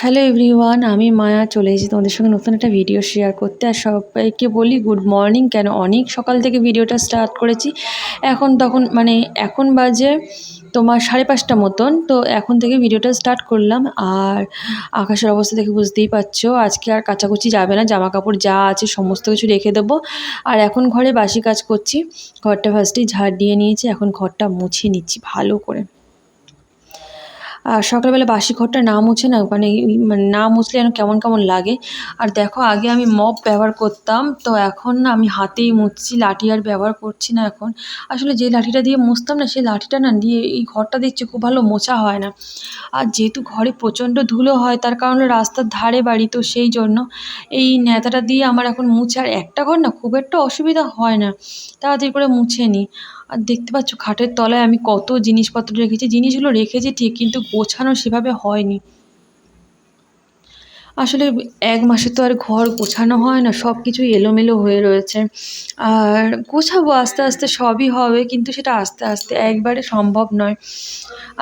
Hello everyone আমি মায়া চলে এসেছি তোমাদের সঙ্গে নতুন একটা ভিডিও শেয়ার করতে। আর সবাইকে বলি গুড মর্নিং কেন অনেক সকাল থেকে ভিডিওটা স্টার্ট করেছি। এখন তখন মানে এখন বাজে তোমার সাড়ে পাঁচটা মতন, তো এখন থেকে ভিডিওটা স্টার্ট করলাম। আর আকাশের অবস্থা দেখে বুঝতেই পারছ, আজকে আর কাচাকুচি যাবে না জামা কাপড় যা আছে সমস্ত কিছু রেখে দেবো। আর এখন ঘরে বাসি কাজ করছি, ঘরটা ফার্স্টেই ঝাড় দিয়ে নিয়েছি, এখন ঘরটা মুছে নিচ্ছি ভালো করে। আর সকালবেলা বাসি ঘরটা না মুছে না মানে মানে না মুছলে যেন কেমন কেমন লাগে। আর দেখো, আগে আমি মপ ব্যবহার করতাম, তো এখন না আমি হাতেই মুছছি, লাঠি আর ব্যবহার করছি না এখন। আসলে যে লাঠিটা দিয়ে মুছতাম না, সেই লাঠিটা না দিয়ে এই ঘরটা দেখছি খুব ভালো মোছা হয় না। আর যেহেতু ঘরে প্রচণ্ড ধুলো হয়, তার কারণে রাস্তার ধারে বাড়ি, তো সেই জন্য এই নেতাটা দিয়ে আমার এখন মুছে, আর একটা ঘর না খুব একটা অসুবিধা হয় না। তাড়াতাড়ি করে মুছে নিই আর দেখতে পাচ্ছ খাটের তলায় আমি কত জিনিসপত্র রেখেছি। জিনিসগুলো রেখেছি ঠিক, কিন্তু গোছানো সেভাবে হয়নি। আসলে এক মাসে তো আর ঘর গোছানো হয় না সব কিছুই এলোমেলো হয়ে রয়েছে। আর গোছাবো আস্তে আস্তে সবই হবে, কিন্তু সেটা আস্তে আস্তে একবারে সম্ভব নয়।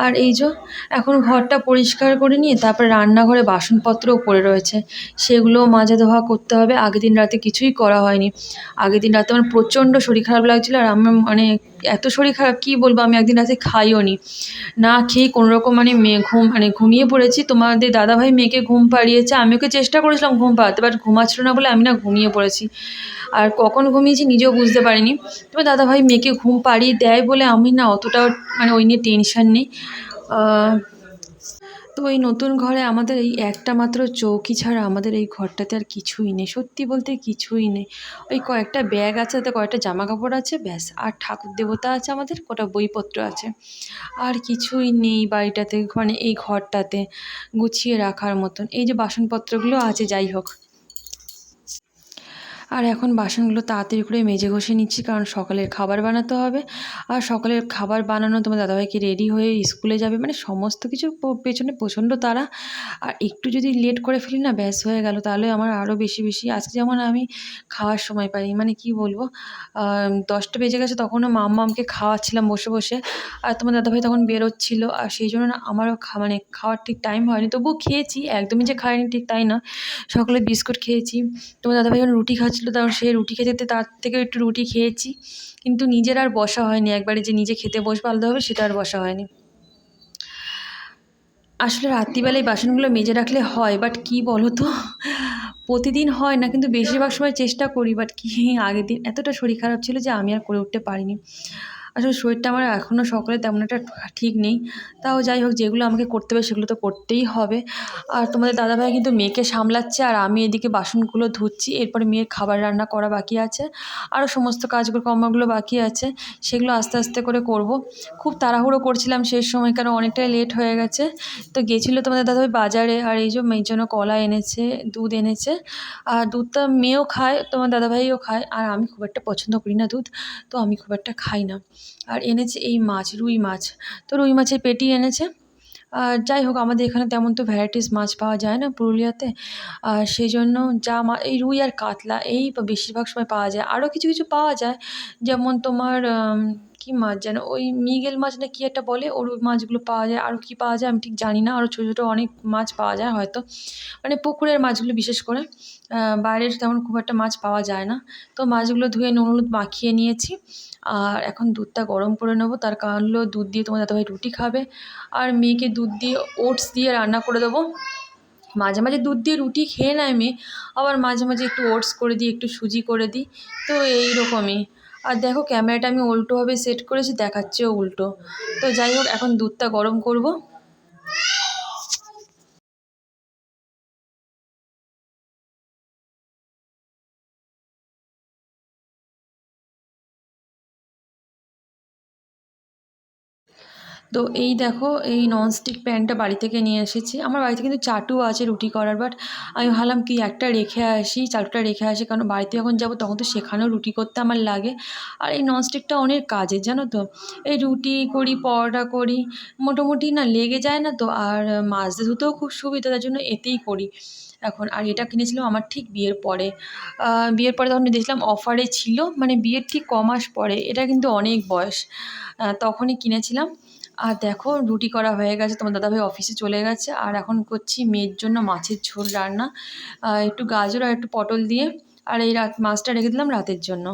আর এই যে এখন ঘরটা পরিষ্কার করে নিয়ে তারপর রান্নাঘরে বাসনপত্রও পড়ে রয়েছে, সেগুলোও মাজা ধোয়া করতে হবে। আগের দিন রাতে কিছুই করা হয়নি। আগের দিন রাতে আমার প্রচণ্ড শরীর খারাপ লাগছিল আর আমার মানে এত শরীর খারাপ, কী বলব, আমি একদিন রাতে খাইও নি। না খেয়ে কোনো রকম মানে মেয়ে ঘুম মানে ঘুমিয়ে পড়েছি। তোমাদের দাদাভাই মেয়েকে ঘুম পাড়িয়েছে আমি ওকে চেষ্টা করেছিলাম ঘুম পাড়াতে বাট ঘুমাচ্ছিল না বলে আমি না ঘুমিয়ে পড়েছি। আর কখন ঘুমিয়েছি নিজেও বুঝতে পারিনি। তবে দাদাভাই মেয়েকে ঘুম পাড়িয়ে দেয় বলে আমি না অতটাও মানে ওই নিয়ে টেনশান নেই। তো এই নতুন ঘরে আমাদের এই একটা মাত্র চৌকি ছাড়া আমাদের এই ঘরটাতে আর কিছুই নেই। সত্যি বলতে কিছুই নেই। ওই কয়েকটা ব্যাগ আছে তাতে কয়েকটা জামা কাপড় আছে, ব্যাস। আর ঠাকুর দেবতা আছে আমাদের, কটা বইপত্র আছে। আর কিছুই নেই বাড়িটাতে মানে এই ঘরটাতে গুছিয়ে রাখার মতন। এই যে বাসনপত্রগুলো আছে, যাই হোক। আর এখন বাসনগুলো তাড়াতাড়ি করে মেজে ঘষে নিচ্ছি, কারণ সকালের খাবার বানাতে হবে। আর সকালের খাবার বানানো তোমার দাদাভাইকে রেডি হয়ে স্কুলে যাবে মানে সমস্ত কিছুর পেছনে প্রচণ্ড তারা আর একটু যদি লেট করে ফেলি না, ব্যাস হয়ে গেল। তাহলে আমার আরও বেশি বেশি। আজকে যেমন আমি খাওয়ার সময় পাই মানে কি বলব? দশটা বেজে গেছে, তখনও মাম্মামকে খাওয়াচ্ছিলাম বসে বসে। আর তোমার দাদাভাই তখন বেরোচ্ছিলো, আর সেই জন্য না আমারও মানে খাওয়ার ঠিক টাইম হয়নি। তবুও খেয়েছি, একদমই যে খাইনি ঠিক তাই না। সকালে বিস্কুট খেয়েছি। তোমার দাদাভাই যখন রুটি খাচ্ছি ছিল তখন সে রুটি খেতে যেতে তার থেকেও একটু রুটি খেয়েছি। কিন্তু নিজের আর বসা হয়নি। একবারে যে নিজে খেতে বসবো আলাদাভাবে সেটা আর বসা হয়নি। আসলে রাত্রিবেলায় বাসনগুলো মেজে রাখলে হয় বাট কি বলো তো প্রতিদিন হয় না, কিন্তু বেশিরভাগ সময় চেষ্টা করি বাট কি আগের দিন এতটা শরীর খারাপ ছিল যে আমি আর করে উঠতে পারিনি। আসলে শরীরটা আমার এখনও সকালে তেমন একটা ঠিক নেই। তাও যাই হোক, যেগুলো আমাকে করতে হবে সেগুলো তো করতেই হবে। আর তোমাদের দাদাভাই কিন্তু মেয়েকে সামলাচ্ছে আর আমি এদিকে বাসনগুলো ধুচ্ছি, এরপরে মেয়ের খাবার রান্না করা বাকি আছে। আরও সমস্ত কাজগুলো, কর্মগুলো বাকি আছে, সেগুলো আস্তে আস্তে করে করব। খুব তাড়াহুড়ো করছিলাম শেষ সময়, কারণ অনেকটাই লেট হয়ে গেছে। তো গেছিল তোমাদের দাদাভাই বাজারে, আর এই যে মেয়ের জন্য কলা এনেছে, দুধ এনেছে। আর দুধটা মেয়েও খায়, তোমার দাদাভাইও খায়, আর আমি খুব একটা পছন্দ করি না দুধ, তো আমি খুব একটা খাই না। আর এনেছে এই মাছ, রুই মাছ। তো রুই মাছের পেটি এনেছে। আর যাই হোক, আমাদের এখানে তেমন তো ভ্যারাইটিস মাছ পাওয়া যায় না পুরুলিয়াতে। আর সেই জন্য যা এই রুই আর কাতলা, এই বেশিরভাগ সময় পাওয়া যায়। আরও কিছু কিছু পাওয়া যায়। যেমন তোমার কী মাছ যেন? ওই মৃগেল মাছ না কী একটা বলে? ওই মাছগুলো পাওয়া যায়। আরও কী পাওয়া যায় আমি ঠিক জানি না। আরও ছোটো ছোটো অনেক মাছ পাওয়া যায় হয়তো। মানে পুকুরের মাছগুলো বিশেষ করে। বাইরের তেমন খুব একটা মাছ পাওয়া যায় না। তো মাছগুলো ধুয়ে নুন হলুদ মাখিয়ে নিয়েছি। আর এখন দুধটা গরম করে নেব। তার কারণ হলো দুধ দিয়ে তোমার দাদাভাই রুটি খাবে। আর মেয়েকে দুধ দিয়ে ওটস দিয়ে রান্না করে দেবো। মাঝে মাঝে দুধ দিয়ে রুটি খেয়ে নেয় মেয়ে। আবার মাঝে মাঝে একটু ওটস করে দিই, একটু সুজি করে দিই। তো এই রকমই। আর দেখো ক্যামেরাটা আমি উল্টোভাবে সেট করেছি দেখাচ্ছেও উল্টো। তো যাই হোক, এখন দুধটা গরম করব। তো এই দেখো, এই ননস্টিক প্যানটা বাড়ি থেকে নিয়ে এসেছি। আমার বাড়িতে কিন্তু চাটু আছে রুটি করার বাট আমি ভাবলাম কি একটা রেখে আসি, চাটুটা রেখে আসি, কারণ বাড়িতে যখন যাব তখন তো সেখানেও রুটি করতে আমার লাগে। আর এই ননস্টিকটা অনেক কাজের জানো তো? এই রুটি করি, পরোটা করি, মোটামুটি না লেগে যায় না তো, আর মাজতে ধুতেও খুব সুবিধা, তার জন্য এতেই করি। এখন, আর এটা কিনেছিলাম আমার ঠিক বিয়ের পরে। বিয়ের পরে তখন দেখলাম অফারে ছিল মানে বিয়ের ঠিক ক মাস পরে, এটা কিন্তু অনেক বয়স। তখনই কিনেছিলাম। আর দেখো, রুটি করা হয়ে গেছে। তোমার দাদাভাই অফিসে চলে গেছে। আর এখন করছি মেয়ের জন্য মাছের ঝোল রান্না। একটু গাজর আর একটু পটল দিয়ে। আর এই রাত, মাছটা রেখে দিলাম রাতের জন্য।